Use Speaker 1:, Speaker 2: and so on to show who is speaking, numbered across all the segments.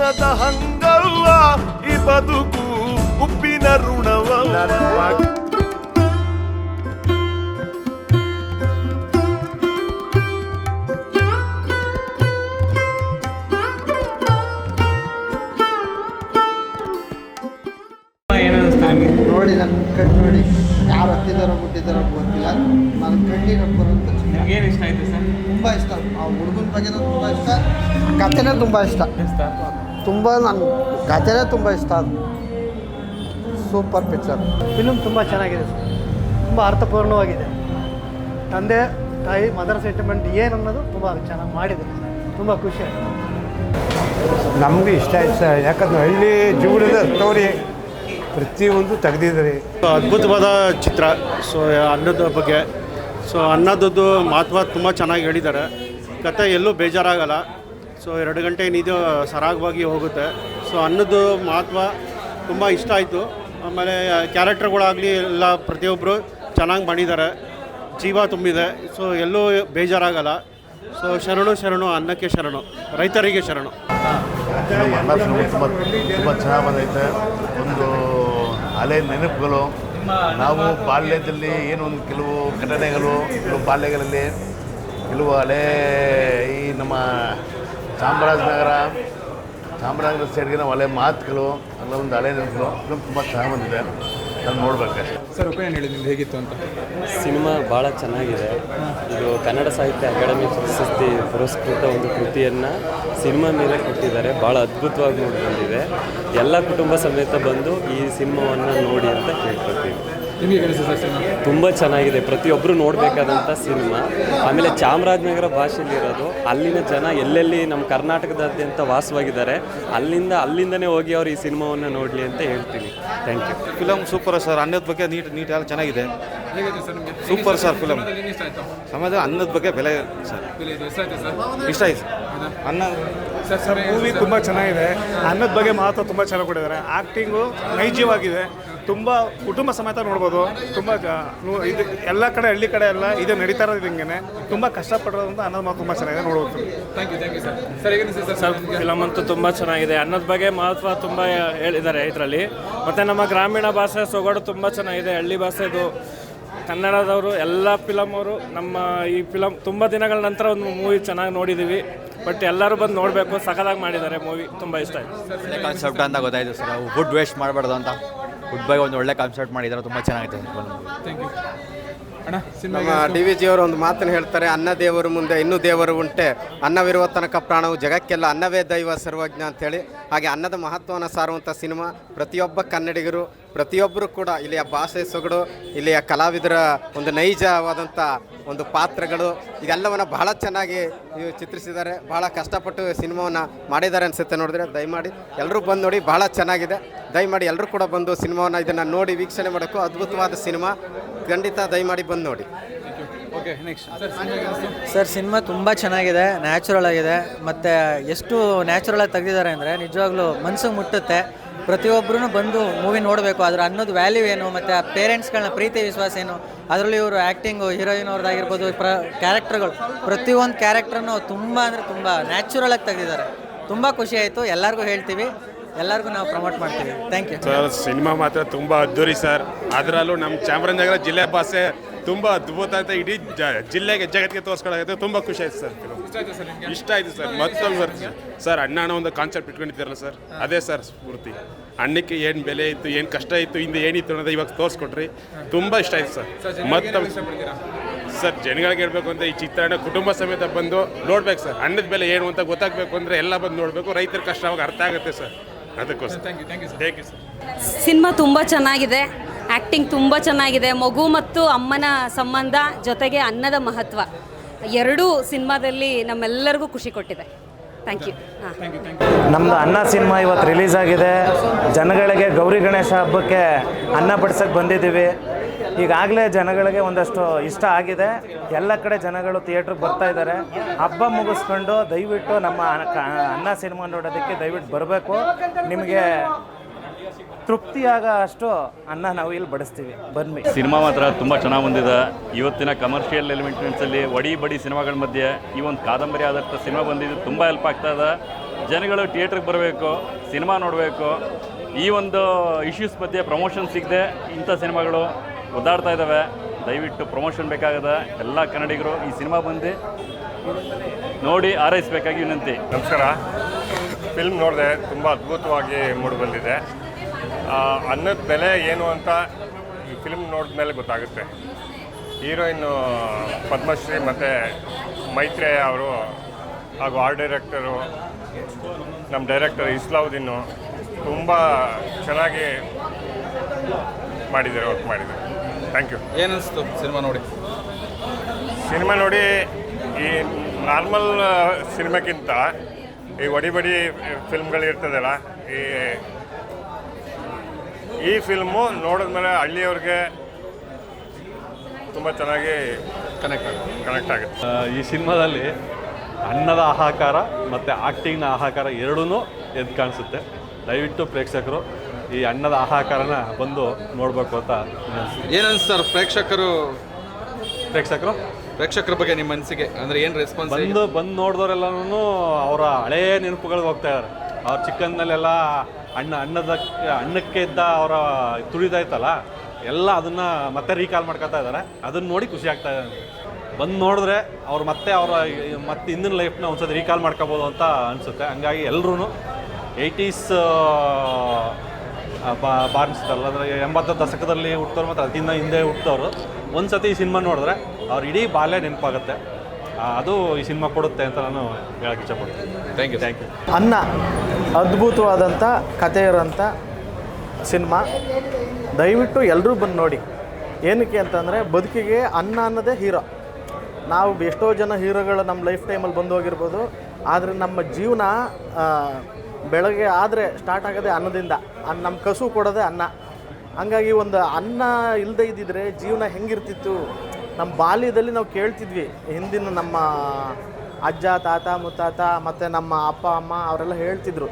Speaker 1: ಅನ್ನದ ಹಂಗಲ್ಲ ಈ ಬದುಕು ಉಪ್ಪಿನ ಋಣವಲ್ಲ
Speaker 2: ನೋಡಿ ನನ್ನ ಕಣ್ಣು ನೋಡಿ. ಯಾರು ಹತ್ತಿದಾರೋ ಮುಟ್ಟಿದಾರೋ ಗೊತ್ತಿಲ್ಲ. ನನ್ನ ಕಣ್ಣಿನ ಬರೋದು
Speaker 3: ಏನು ಇಷ್ಟ ಆಯ್ತು ಸರ್?
Speaker 2: ತುಂಬ ಇಷ್ಟ. ಆ ಹುಡುಗನ ಬಗ್ಗೆ ತುಂಬ ಇಷ್ಟ. ಕಥೆನೇ ತುಂಬ ಇಷ್ಟ. ತುಂಬ ನನ್ನ ಕಥೆನೇ ತುಂಬ ಇಷ್ಟ. ಅದು ಸೂಪರ್ ಪಿಕ್ಚರ್.
Speaker 4: ಫಿಲ್ಮ್ ತುಂಬ ಚೆನ್ನಾಗಿದೆ ಸರ್. ತುಂಬ ಅರ್ಥಪೂರ್ಣವಾಗಿದೆ. ತಂದೆ ತಾಯಿ ಮದರ್ ಸೆಂಟಿಮೆಂಟ್ ಏನು ಅನ್ನೋದು ತುಂಬ ಚೆನ್ನಾಗಿ ಮಾಡಿದ್ದಾರೆ ತುಂಬ ಖುಷಿ ಆಯಿತು.
Speaker 5: ನಮಗೂ ಇಷ್ಟ ಆಯ್ತು ಸರ್. ಯಾಕಂದ್ರೆ ಹಳ್ಳಿ ಜೀವನದ ಸ್ಟೋರಿ ಪ್ರತಿಯೊಂದು ತೆಗೆದಿದ್ದಾರೆ.
Speaker 6: ಅದ್ಭುತವಾದ ಚಿತ್ರ. ಸೊ ಅನ್ನದ ಬಗ್ಗೆ. ಸೊ ಅನ್ನದದ್ದು ಮಹತ್ವ ತುಂಬ ಚೆನ್ನಾಗಿ ಹೇಳಿದ್ದಾರೆ. ಕತೆ ಎಲ್ಲೂ ಬೇಜಾರಾಗಲ್ಲ. ಸೊ ಎರಡು ಗಂಟೆ ಇದು ಸರಾಗವಾಗಿ ಹೋಗುತ್ತೆ. ಸೊ ಅನ್ನದ್ದು ಮಹತ್ವ ತುಂಬ ಇಷ್ಟ ಆಯಿತು. ಆಮೇಲೆ ಕ್ಯಾರೆಕ್ಟರ್ಗಳಾಗಲಿ ಎಲ್ಲ ಪ್ರತಿಯೊಬ್ಬರು ಚೆನ್ನಾಗಿ ಮಾಡಿದ್ದಾರೆ. ಜೀವ ತುಂಬಿದೆ. ಸೊ ಎಲ್ಲೂ ಬೇಜಾರಾಗಲ್ಲ. ಸೊ ಶರಣು ಶರಣು, ಅನ್ನಕ್ಕೆ ಶರಣು, ರೈತರಿಗೆ ಶರಣು.
Speaker 7: ತುಂಬ ತುಂಬ ಚೆನ್ನಾಗಿ ಬಂದೈತೆ. ಒಂದು ಹಳೆ ನೆನಪುಗಳು. ನಾವು ಬಾಲ್ಯದಲ್ಲಿ ಏನು ಒಂದು ಕೆಲವು ಘಟನೆಗಳು, ಕೆಲವು ಬಾಲ್ಯಗಳಲ್ಲಿ, ಕೆಲವು ಹಳೆ ಈ ನಮ್ಮ ಚಾಮರಾಜನಗರ ಚಾಮರಾಜನಗರ ಸೈಡ್ಗೆ ನಾವು ಹಳೆ ಮಾತುಗಳು ಅಲ್ಲ ಒಂದು ಹಳೆ ನೆನಪುಗಳು ಫಿಲ್ಮ್ ತುಂಬ ಚೆನ್ನಾಗಿ ಬಂದಿದೆ. ನಾನು ನೋಡ್ಬೇಕಷ್ಟೆ
Speaker 3: ಸರ್ ಒಪಿನಿಯನ್ ಹೇಳಿ ನಿಮ್ದು ಹೇಗಿತ್ತು ಅಂತ?
Speaker 8: ಸಿನಿಮಾ ಭಾಳ ಚೆನ್ನಾಗಿದೆ. ಇದು ಕನ್ನಡ ಸಾಹಿತ್ಯ ಅಕಾಡೆಮಿ ಪ್ರಶಸ್ತಿ ಪುರಸ್ಕೃತ ಒಂದು ಕೃತಿಯನ್ನು ಸಿನಿಮಾ ಮೇಲೆ ಕೊಟ್ಟಿದ್ದಾರೆ. ಭಾಳ ಅದ್ಭುತವಾಗಿ ನೋಡಿ ಬಂದಿದೆ ಎಲ್ಲ ಕುಟುಂಬ ಸಮೇತ ಬಂದು ಈ ಸಿನಿಮಾವನ್ನು ನೋಡಿ ಅಂತ ಕೇಳ್ಕೊತೀವಿ ತುಂಬ ಚೆನ್ನಾಗಿದೆ. ಪ್ರತಿಯೊಬ್ಬರು ನೋಡಬೇಕಾದಂಥ ಸಿನಿಮಾ. ಆಮೇಲೆ ಚಾಮರಾಜನಗರ ಭಾಷೆಯಲ್ಲಿ ಇರೋದು. ಅಲ್ಲಿನ ಜನ ಎಲ್ಲೆಲ್ಲಿ ನಮ್ಮ ಕರ್ನಾಟಕದಾದ್ಯಂತ ವಾಸವಾಗಿದ್ದಾರೆ ಅಲ್ಲಿಂದ ಅಲ್ಲಿಂದನೇ ಹೋಗಿ ಅವರು ಈ ಸಿನಿಮಾವನ್ನು ನೋಡಲಿ ಅಂತ ಹೇಳ್ತೀನಿ. Thank you
Speaker 6: film super sir ಅನ್ನದ ಬಗ್ಗೆ ನೀಟ್ ನೀಟ್ ನೀಟಾಗಿ ಚೆನ್ನಾಗಿದೆ.
Speaker 3: ಸೂಪರ್ ಸರ್ ಫಿಲಮ್
Speaker 6: ಸಮಾಜ ಅನ್ನದ ಬಗ್ಗೆ ಬೆಲೆ ಸರ್?
Speaker 3: ಇಷ್ಟ ಆಯ್ತು
Speaker 6: ಅನ್ನ
Speaker 3: ಸರ್ ಸರ್
Speaker 9: ಮೂವಿ ತುಂಬ ಚೆನ್ನಾಗಿದೆ. ಅನ್ನದ ಬಗ್ಗೆ ಮಾತ್ರ ತುಂಬ ಚೆನ್ನಾಗಿ ಕೊಟ್ಟಿದ್ದಾರೆ. ಆ್ಯಕ್ಟಿಂಗು ನೈಜವಾಗಿದೆ. ತುಂಬ ಕುಟುಂಬ ಸಮೇತ ನೋಡ್ಬೋದು. ತುಂಬ ಇದು ಎಲ್ಲ ಕಡೆ ಹಳ್ಳಿ ಕಡೆ ಎಲ್ಲ ಇದು ನಡೀತಾ ಇರೋದು ಹಿಂಗೆ ತುಂಬ ಅಂತ ಅನ್ನೋದು ಮಾತು ತುಂಬ ಚೆನ್ನಾಗಿದೆ ನೋಡ್ಬೋದು.
Speaker 3: Thank you thank you sir
Speaker 10: film ಅಂತೂ ತುಂಬ ಚೆನ್ನಾಗಿದೆ. ಅನ್ನದ ಬಗ್ಗೆ ಮಹತ್ವ ತುಂಬ ಹೇಳಿದ್ದಾರೆ ಇದರಲ್ಲಿ. ಮತ್ತು ನಮ್ಮ ಗ್ರಾಮೀಣ ಭಾಷೆ ಸೊಗಡು ತುಂಬ ಚೆನ್ನಾಗಿದೆ. ಹಳ್ಳಿ ಭಾಷೆದು ಕನ್ನಡದವರು ಎಲ್ಲ ಫಿಲಮ್ ಅವರು ನಮ್ಮ ಈ ಫಿಲಮ್ ತುಂಬ ದಿನಗಳ ನಂತರ ಒಂದು ಮೂವಿ ಚೆನ್ನಾಗಿ ನೋಡಿದ್ದೀವಿ ಬಟ್ ಎಲ್ಲರೂ ಬಂದು ನೋಡಬೇಕು. ಸಖತ್ತಾಗಿ ಮಾಡಿದ್ದಾರೆ ಮೂವಿ. ತುಂಬ ಇಷ್ಟ ಆಯಿತು.
Speaker 11: ಕಾನ್ಸೆಪ್ಟ್ ಅಂತ ಗೊತ್ತಾಯ್ತು ಸರ್ ಫುಡ್ ವೇಸ್ಟ್ ಮಾಡಬಾರ್ದು ಅಂತ. ಫುಡ್ ಬೈ ಒಂದು ಒಳ್ಳೆ ಕಾನ್ಸರ್ಟ್ ಮಾಡಿದ್ದಾರೆ ತುಂಬ ಚೆನ್ನಾಗಿದೆ.
Speaker 3: ಥ್ಯಾಂಕ್ ಯು
Speaker 12: ನಮ್ಮ ಡಿ ವಿ ಜಿಯವರು ಒಂದು ಮಾತನ್ನು ಹೇಳ್ತಾರೆ ಅನ್ನ ದೇವರು ಮುಂದೆ ಇನ್ನೂ ದೇವರು ಉಂಟೆ. ಅನ್ನವಿರುವ ತನಕ ಪ್ರಾಣವು ಜಗಕ್ಕೆಲ್ಲ ಅನ್ನವೇ ದೈವ ಸರ್ವಜ್ಞ ಅಂತೇಳಿ. ಹಾಗೆ ಅನ್ನದ ಮಹತ್ವವನ್ನು ಸಾರುವಂಥ ಸಿನಿಮಾ ಪ್ರತಿಯೊಬ್ಬ ಕನ್ನಡಿಗರು ಪ್ರತಿಯೊಬ್ಬರು ಕೂಡ ಇಲ್ಲಿಯ ಭಾಷೆ ಸೊಗಡು ಇಲ್ಲಿಯ ಕಲಾವಿದರ ಒಂದು ನೈಜವಾದಂಥ ಒಂದು ಪಾತ್ರಗಳು ಇದೆಲ್ಲವನ್ನು ಬಹಳ ಚೆನ್ನಾಗಿ ಚಿತ್ರಿಸಿದ್ದಾರೆ. ಬಹಳ ಕಷ್ಟಪಟ್ಟು ಸಿನಿಮಾವನ್ನು ಮಾಡಿದ್ದಾರೆ ಅನಿಸುತ್ತೆ ನೋಡಿದ್ರೆ. ದಯಮಾಡಿ ಎಲ್ಲರೂ ಬಂದು ನೋಡಿ ಬಹಳ ಚೆನ್ನಾಗಿದೆ. ದಯಮಾಡಿ ಎಲ್ಲರೂ ಕೂಡ ಬಂದು ಸಿನಿಮಾವನ್ನು ಇದನ್ನು ನೋಡಿ ವೀಕ್ಷಣೆ ಮಾಡೋಕ್ಕೂ ಅದ್ಭುತವಾದ ಸಿನಿಮಾ. ಖಂಡಿತ ದಯಮಾಡಿ ಬಂದು ನೋಡಿ.
Speaker 3: ಓಕೆ ನೆಕ್ಸ್ಟ್ ಸರ್ ಸಿನಿಮಾ ಹೇಗೆ
Speaker 13: ಸರ್ ಸಿನಿಮಾ ತುಂಬ ಚೆನ್ನಾಗಿದೆ ನ್ಯಾಚುರಲ್ ಆಗಿದೆ ಮತ್ತು ಎಷ್ಟು ನ್ಯಾಚುರಲ್ ಆಗಿ ತೆಗೆದಿದ್ದಾರೆ ಅಂದರೆ ನಿಜವಾಗ್ಲೂ ಮನ್ಸಿಗೆ ಮುಟ್ಟುತ್ತೆ. ಪ್ರತಿಯೊಬ್ಬರೂ ಬಂದು ಮೂವಿ ನೋಡಬೇಕು ಅದರ ಅನ್ನೋದು ವ್ಯಾಲ್ಯೂ ಏನು ಮತ್ತು ಆ ಪೇರೆಂಟ್ಸ್ಗಳನ್ನ ಪ್ರೀತಿ ವಿಶ್ವಾಸ ಏನು ಅದರಲ್ಲಿ ಇವರು ಆ್ಯಕ್ಟಿಂಗು ಹೀರೋಯಿನ್ ಅವ್ರದ್ದಾಗಿರ್ಬೋದು ಪ್ರ ಕ್ಯಾರೆಕ್ಟರ್ಗಳು ಪ್ರತಿಯೊಂದು ಕ್ಯಾರೆಕ್ಟ್ರನ್ನು ತುಂಬ ಅಂದರೆ ತುಂಬ ನ್ಯಾಚುರಲ್ ಆಗಿ ತೆಗೆದಿದ್ದಾರೆ. ತುಂಬ ಖುಷಿ ಆಯಿತು ಎಲ್ಲರಿಗೂ ಹೇಳ್ತೀವಿ. ಎಲ್ಲರಿಗೂ ನಾವು ಪ್ರಮೋಟ್ ಮಾಡ್ತೀವಿ. ಥ್ಯಾಂಕ್ ಯು
Speaker 9: ಸರ್ ಸಿನಿಮಾ ಮಾತ್ರ ತುಂಬ ಅದ್ದೂರಿ ಸರ್. ಅದರಲ್ಲೂ ನಮ್ಮ ಚಾಮರಾಜನಗರ ಜಿಲ್ಲೆ ಭಾಷೆ ತುಂಬ ಅದ್ಭುತ ಅಂತ ಇಡೀ ಜ- ಜಿಲ್ಲೆಗೆ ಜಗತ್ತಿಗೆ ತೋರಿಸ್ಕೊಳ್ಳೋಕೆ ತುಂಬ ಖುಷಿ ಆಯ್ತು ಸರ್. film.
Speaker 3: ಇಷ್ಟ ಆಯ್ತು ಸರ್.
Speaker 9: ಮತ್ತೊಂದು ಬರ್ತೀನಿ ಸರ್ ಅಣ್ಣ ಅನ್ನೋ ಒಂದು ಕಾನ್ಸೆಪ್ಟ್ ಇಟ್ಕೊಂಡಿದ್ದೀರಲ್ಲ ಸರ್. ಅದೇ ಸರ್ ಸ್ಫೂರ್ತಿ. ಅಣ್ಣಕ್ಕೆ ಏನು ಬೆಲೆ ಇತ್ತು ಏನು ಕಷ್ಟ ಇತ್ತು ಹಿಂದೆ ಏನಿತ್ತು ಅನ್ನೋದು ಇವಾಗ ತೋರಿಸ್ಕೊಟ್ರಿ. ತುಂಬ ಇಷ್ಟ ಆಯ್ತು ಸರ್.
Speaker 3: ಮತ್ತೊಂದು
Speaker 9: ಸರ್ ಜನಗಳಿಗೆ ಹೇಳ್ಬೇಕು ಅಂತ ಈ ಚಿತ್ರಣ ಕುಟುಂಬ ಸಮೇತ ಬಂದು ನೋಡ್ಬೇಕು ಸರ್. ಅನ್ನದ ಬೆಲೆ ಏನು ಅಂತ ಗೊತ್ತಾಗಬೇಕು ಅಂದರೆ ಎಲ್ಲ ಬಂದು ನೋಡಬೇಕು. ರೈತರ ಕಷ್ಟ ಅವಾಗ ಅರ್ಥ ಆಗುತ್ತೆ ಸರ್. ಅದಕ್ಕೋಸ್ಕರ.
Speaker 3: Thank you thank you sir
Speaker 9: thank you sir
Speaker 14: cinema ತುಂಬ ಚೆನ್ನಾಗಿದೆ ಆ್ಯಕ್ಟಿಂಗ್ ತುಂಬ ಚೆನ್ನಾಗಿದೆ ಮಗು ಮತ್ತು ಅಮ್ಮನ ಸಂಬಂಧ ಜೊತೆಗೆ ಅನ್ನದ ಮಹತ್ವ. ಎರಡೂ ಸಿನಿಮಾದಲ್ಲಿ ನಮ್ಮೆಲ್ಲರಿಗೂ ಖುಷಿ ಕೊಟ್ಟಿದೆ. ಥ್ಯಾಂಕ್ ಯು ಹಾಂ.
Speaker 10: ನಮ್ಮದು ಅನ್ನ ಸಿನಿಮಾ ಇವತ್ತು ರಿಲೀಸ್ ಆಗಿದೆ. ಜನಗಳಿಗೆ ಗೌರಿ ಗಣೇಶ ಹಬ್ಬಕ್ಕೆ ಅನ್ನ ಬಡ್ಸಕ್ಕೆ ಬಂದಿದ್ದೀವಿ. ಈಗಾಗಲೇ ಜನಗಳಿಗೆ ಒಂದಷ್ಟು ಇಷ್ಟ ಆಗಿದೆ. ಎಲ್ಲ ಕಡೆ ಜನಗಳು ಥಿಯೇಟ್ರಿಗೆ ಬರ್ತಾ ಇದ್ದಾರೆ. ಹಬ್ಬ ಮುಗಿಸ್ಕೊಂಡು ದಯವಿಟ್ಟು ನಮ್ಮ ಅನ್ನ ಸಿನಿಮಾ ನೋಡೋದಕ್ಕೆ ದಯವಿಟ್ಟು ಬರಬೇಕು. ನಿಮಗೆ ತೃಪ್ತಿಯಾಗ ಅಷ್ಟು ಅನ್ನ ನಾವು ಇಲ್ಲಿ ಬಡಿಸ್ತೀವಿ. ಬನ್ನಿ.
Speaker 8: ಸಿನಿಮಾ ಮಾತ್ರ ತುಂಬ ಚೆನ್ನಾಗಿ ಬಂದಿದೆ. ಇವತ್ತಿನ ಕಮರ್ಷಿಯಲ್ ಎಲಿಮೆಂಟ್ಸಲ್ಲಿ ಒಡಿ ಬಡಿ ಸಿನಿಮಾಗಳ ಮಧ್ಯೆ ಈ ಒಂದು ಕಾದಂಬರಿ ಆಧಾರಿತ ಸಿನಿಮಾ ಬಂದಿದ್ದು ತುಂಬ ಹೆಲ್ಪ್ ಆಗ್ತಾ ಇದೆ.
Speaker 15: ಜನಗಳು ಥಿಯೇಟ್ರಿಗೆ ಬರಬೇಕು, ಸಿನಿಮಾ ನೋಡಬೇಕು. ಈ ಒಂದು ಇಶ್ಯೂಸ್ ಮಧ್ಯೆ ಪ್ರಮೋಷನ್ ಸಿಗದೆ ಇಂಥ ಸಿನಿಮಾಗಳು ಒದ್ದಾಡ್ತಾ ಇದ್ದಾವೆ ದಯವಿಟ್ಟು ಪ್ರಮೋಷನ್ ಬೇಕಾಗದ ಎಲ್ಲ ಕನ್ನಡಿಗರು ಈ ಸಿನಿಮಾ ಬಂದು ನೋಡಿ ಆರೈಸಬೇಕಾಗಿ ವಿನಂತಿ.
Speaker 16: ನಮಸ್ಕಾರ. ಫಿಲ್ಮ್ ನೋಡಿದೆ ತುಂಬ ಅದ್ಭುತವಾಗಿ ಮೂಡಿಬಂದಿದೆ ಬಂದಿದೆ. ಅನ್ನದ ಬೆಲೆ ಏನು ಅಂತ ಈ ಫಿಲ್ಮ್ ನೋಡಿದ ಮೇಲೆ ಗೊತ್ತಾಗುತ್ತೆ. ಹೀರೋಯಿನ್ನು ಪದ್ಮಶ್ರೀ ಮತ್ತು ಮೈತ್ರೇಯ ಅವರು ಹಾಗೂ ಆರ್ಟ್ ಡೈರೆಕ್ಟರು ನಮ್ಮ ಡೈರೆಕ್ಟರ್ ಇಸ್ಲಾವುದ್ದೀನು ತುಂಬ ಚೆನ್ನಾಗಿ ಮಾಡಿದ್ದಾರೆ ವರ್ಕ್ ಮಾಡಿದ್ದಾರೆ. Thank you.
Speaker 3: ಏನಿಸ್ತು ಸಿನಿಮಾ ನೋಡಿ?
Speaker 16: ಸಿನಿಮಾ ನೋಡಿ ಈ ನಾರ್ಮಲ್ ಸಿನಿಮಾಕ್ಕಿಂತ ಈ ಒಡಿ ಬಡಿ ಫಿಲ್ಮ್ಗಳಿರ್ತದಲ್ಲ ಈ ಈ ಫಿಲ್ಮು ನೋಡಿದ್ಮೇಲೆ ಹಳ್ಳಿಯವ್ರಿಗೆ ತುಂಬ ಚೆನ್ನಾಗಿ ಕನೆಕ್ಟ್ ಆಗುತ್ತೆ. ಕನೆಕ್ಟ್ ಆಗುತ್ತೆ.
Speaker 17: ಈ ಸಿನಿಮಾದಲ್ಲಿ ಅನ್ನದ ಆಹಾಕಾರ ಮತ್ತು ಆಕ್ಟಿಂಗ್ನ ಆಹಾಕಾರ ಎರಡೂ ಎದ್ದು ಕಾಣಿಸುತ್ತೆ. ದಯವಿಟ್ಟು ಪ್ರೇಕ್ಷಕರು ಈ ಅಣ್ಣದ ಆಹಾಕಾರನ ಬಂದು ನೋಡಬೇಕು ಅಂತ.
Speaker 3: ಏನನ್ಸ್ ಸರ್ ಪ್ರೇಕ್ಷಕರು?
Speaker 17: ಪ್ರೇಕ್ಷಕರು?
Speaker 3: ಪ್ರೇಕ್ಷಕರ ಬಗ್ಗೆ ನಿಮ್ಮ ಮನಸ್ಸಿಗೆ ಅಂದರೆ ಏನು ರೆಸ್ಪಾನ್ಸ್
Speaker 17: ಬಂದು ಬಂದು ನೋಡಿದವರೆಲ್ಲನೂ ಅವರ ಹಳೇ ನೆನಪುಗಳಿಗೆ ಹೋಗ್ತಾ ಇದ್ದಾರೆ ಅವ್ರ ಚಿಕ್ಕಂದಲ್ಲೆಲ್ಲ ಅಣ್ಣ ಅನ್ನದ ಅನ್ನಕ್ಕೆ ಇದ್ದ ಅವರ ತುಳಿದಾಯ್ತಲ್ಲ ಎಲ್ಲ ಅದನ್ನು ಮತ್ತೆ ರೀಕಾಲ್ ಮಾಡ್ಕೊತಾ ಇದ್ದಾರೆ ಅದನ್ನು ನೋಡಿ ಖುಷಿ ಆಗ್ತಾ ಇದೆ ಬಂದು ನೋಡಿದ್ರೆ ಅವ್ರು ಮತ್ತೆ ಅವರ ಮತ್ತೆ ಹಿಂದಿನ ಲೈಫ್ನ ಒಂದ್ಸತಿ ರೀಕಾಲ್ ಮಾಡ್ಕೋಬೋದು ಅಂತ ಅನಿಸುತ್ತೆ. ಹಂಗಾಗಿ ಎಲ್ಲರೂ ಏಯ್ಟೀಸ್ ಬಾರಿಸ್ತಾರಲ್ಲ ಅಂದರೆ ಎಂಬತ್ತು ದಶಕದಲ್ಲಿ ಹುಟ್ಟೋರು ಮತ್ತು ಅದಕ್ಕಿಂತ ಹಿಂದೆ ಹುಟ್ಟೋರು. ಒಂದು ಸತಿ ಈ ಸಿನಿಮಾ ನೋಡಿದ್ರೆ ಅವ್ರು ಇಡೀ ಬಾಲ್ಯ ನೆನಪಾಗುತ್ತೆ. ಅದು ಈ ಸಿನಿಮಾ ಕೊಡುತ್ತೆ ಅಂತ ನಾನು ಹೇಳಕ್ಕೆ ಇಷ್ಟಪಡ್ತೀನಿ. ಥ್ಯಾಂಕ್ ಯು ಥ್ಯಾಂಕ್ ಯು
Speaker 4: ಅನ್ನ ಅದ್ಭುತವಾದಂಥ ಕಥೆ ಇರೋಂಥ ಸಿನಿಮಾ. ದಯವಿಟ್ಟು ಎಲ್ಲರೂ ಬಂದು ನೋಡಿ. ಏನಕ್ಕೆ ಅಂತಂದರೆ ಬದುಕಿಗೆ ಅನ್ನ ಅನ್ನೋದೇ ಹೀರೋ. ನಾವು ಎಷ್ಟೋ ಜನ ಹೀರೋಗಳು ನಮ್ಮ ಲೈಫ್ ಟೈಮಲ್ಲಿ ಬಂದು ಹೋಗಿರ್ಬೋದು ಆದರೆ ನಮ್ಮ ಜೀವನ ಬೆಳಗ್ಗೆ ಆದರೆ ಸ್ಟಾರ್ಟ್ ಆಗೋದೇ ಅನ್ನದಿಂದ ಅನ್ನ ನಮ್ಮ ಕಸು ಕೊಡೋದೇ ಅನ್ನ. ಹಂಗಾಗಿ ಒಂದು ಅನ್ನ ಇಲ್ಲದೆ ಇದ್ದಿದ್ರೆ ಜೀವನ ಹೆಂಗಿರ್ತಿತ್ತು? ನಮ್ಮ ಬಾಲ್ಯದಲ್ಲಿ ನಾವು ಕೇಳ್ತಿದ್ವಿ, ಹಿಂದಿನ ನಮ್ಮ ಅಜ್ಜ, ತಾತ, ಮುತ್ತಾತ, ಮತ್ತು ನಮ್ಮ ಅಪ್ಪ, ಅಮ್ಮ, ಅವರೆಲ್ಲ ಹೇಳ್ತಿದ್ರು,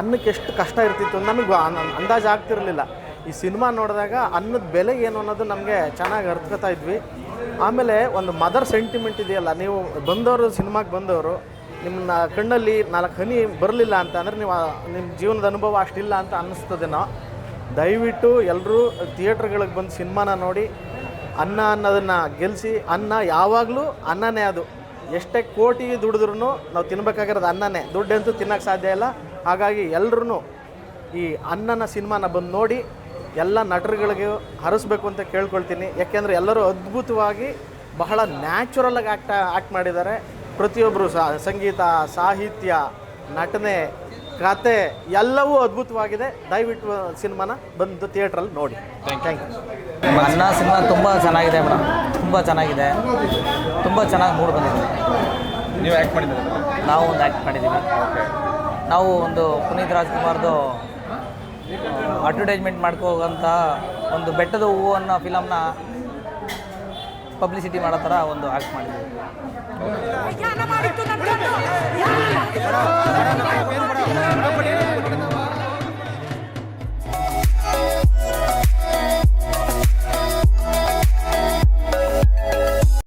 Speaker 4: ಅನ್ನಕ್ಕೆ ಎಷ್ಟು ಕಷ್ಟ ಇರ್ತಿತ್ತು ನಮಗೆ ಅಂದಾಜು ಆಗ್ತಿರಲಿಲ್ಲ. ಈ ಸಿನಿಮಾ ನೋಡಿದಾಗ ಅನ್ನದ ಬೆಲೆ ಏನು ಅನ್ನೋದು ನಮಗೆ ಚೆನ್ನಾಗಿ ಅರ್ಥಕೊತಾ ಇದ್ವಿ. ಆಮೇಲೆ ಒಂದು ಮದರ್ ಸೆಂಟಿಮೆಂಟ್ ಇದೆಯಲ್ಲ, ನೀವು ಬಂದವರು, ಸಿನಿಮಾಗೆ ಬಂದವರು ನಿಮ್ಮನ್ನ ಕಣ್ಣಲ್ಲಿ ನಾಲ್ಕು ಹನಿ ಬರಲಿಲ್ಲ ಅಂತ ಅಂದರೆ ನೀವು ನಿಮ್ಮ ಜೀವನದ ಅನುಭವ ಅಷ್ಟಿಲ್ಲ ಅಂತ ಅನ್ನಿಸ್ತದೇನೋ ದಯವಿಟ್ಟು ಎಲ್ಲರೂ ಥಿಯೇಟ್ರ್ಗಳಿಗೆ ಬಂದು ಸಿನಿಮಾನ ನೋಡಿ, ಅನ್ನ ಅನ್ನೋದನ್ನು ಗೆಲ್ಲಿಸಿ ಅನ್ನ ಯಾವಾಗಲೂ ಅನ್ನನೇ ಅದು. ಎಷ್ಟೇ ಕೋಟಿ ದುಡಿದ್ರೂ ನಾವು ತಿನ್ಬೇಕಾಗಿರೋದು ಅನ್ನನೇ. ದುಡ್ಡಂತೂ ತಿನ್ನೋಕ್ಕೆ ಸಾಧ್ಯ ಇಲ್ಲ. ಹಾಗಾಗಿ ಎಲ್ಲರೂ ಈ ಅನ್ನನ ಸಿನಿಮಾನ ಬಂದು ನೋಡಿ, ಎಲ್ಲ ನಟರುಗಳಿಗೆ ಹರಿಸ್ಬೇಕು ಅಂತ ಕೇಳ್ಕೊಳ್ತೀನಿ. ಯಾಕೆಂದರೆ ಎಲ್ಲರೂ ಅದ್ಭುತವಾಗಿ ಬಹಳ ನ್ಯಾಚುರಲಾಗಿ ಆ್ಯಕ್ಟ್ ಆ್ಯಕ್ಟ್ ಮಾಡಿದ್ದಾರೆ. ಪ್ರತಿಯೊಬ್ಬರು ಸಹ ಸಂಗೀತ ಸಾಹಿತ್ಯ ನಟನೆ ಕತೆ ಎಲ್ಲವೂ ಅದ್ಭುತವಾಗಿದೆ. ದಯವಿಟ್ಟು ಸಿನಿಮಾನ ಬಂದು ಥಿಯೇಟ್ರಲ್ಲಿ ನೋಡಿ. ಥ್ಯಾಂಕ್ ಯು
Speaker 13: ಅನ್ನ ಸಿನಿಮಾ ತುಂಬ ಚೆನ್ನಾಗಿದೆ ಮೇಡಮ್ ತುಂಬ ಚೆನ್ನಾಗಿದೆ. ತುಂಬ ಚೆನ್ನಾಗಿ ಮೂಡ್ ಬಂದಿದೆ.
Speaker 3: ನೀವು ಆ್ಯಕ್ಟ್ ಮಾಡಿದ್ದೀರಾ?
Speaker 13: ನಾವು ಒಂದು ಆ್ಯಕ್ಟ್ ಮಾಡಿದ್ದೀವಿ. ನಾವು ಒಂದು ಪುನೀತ್ ರಾಜ್ಕುಮಾರ್ದು ಅಡ್ವರ್ಟೈಸ್ಮೆಂಟ್ ಮಾಡ್ಕೋಗಂಥ ಒಂದು ಬೆಟ್ಟದ ಹೂವು ಅನ್ನೋ ಫಿಲಮ್ನ ಪಬ್ಲಿಸಿಟಿ ಮಾಡೋ ಥರ ಒಂದು ಆಕ್ಟ್ ಮಾಡಿದ್ದೀವಿ.